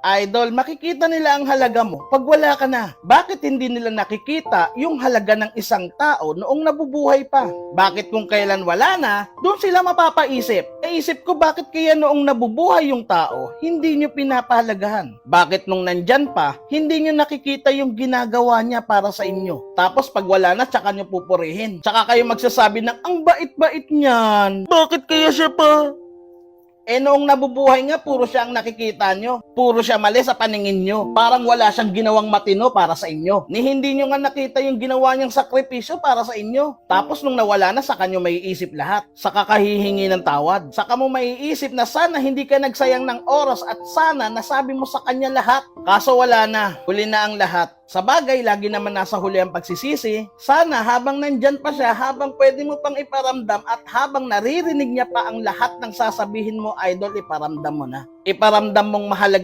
Idol, makikita nila ang halaga mo pag wala ka na. Bakit hindi nila nakikita yung halaga ng isang tao noong nabubuhay pa? Bakit kung kailan wala na, doon sila mapapaisip. Naisip ko bakit kaya noong nabubuhay yung tao, hindi nyo pinapahalagahan? Bakit nung nandyan pa, hindi nyo nakikita yung ginagawa niya para sa inyo? Tapos pag wala na, tsaka nyo pupurihin. Tsaka kayo magsasabi ng, ang bait-bait niyan. Bakit kaya siya pa? Eh noong nabubuhay nga, puro siya ang nakikita nyo. Puro siya mali sa paningin nyo. Parang wala siyang ginawang matino para sa inyo. Ni hindi nyo nga nakita yung ginawa niyang sakripisyo para sa inyo. Tapos nung nawala na, saka nyo maiisip lahat. Saka kahihingi ng tawad. Saka mo maiisip na sana hindi ka nagsayang ng oras at sana nasabi mo sa kanya lahat. Kaso wala na. Huli na ang lahat. Sa bagay, lagi naman nasa huli ang pagsisisi. Sana habang nandyan pa siya, habang pwede mo pang iparamdam at habang naririnig niya pa ang lahat ng sasabihin mo, idol, iparamdam mo na. Iparamdam mong mahalaga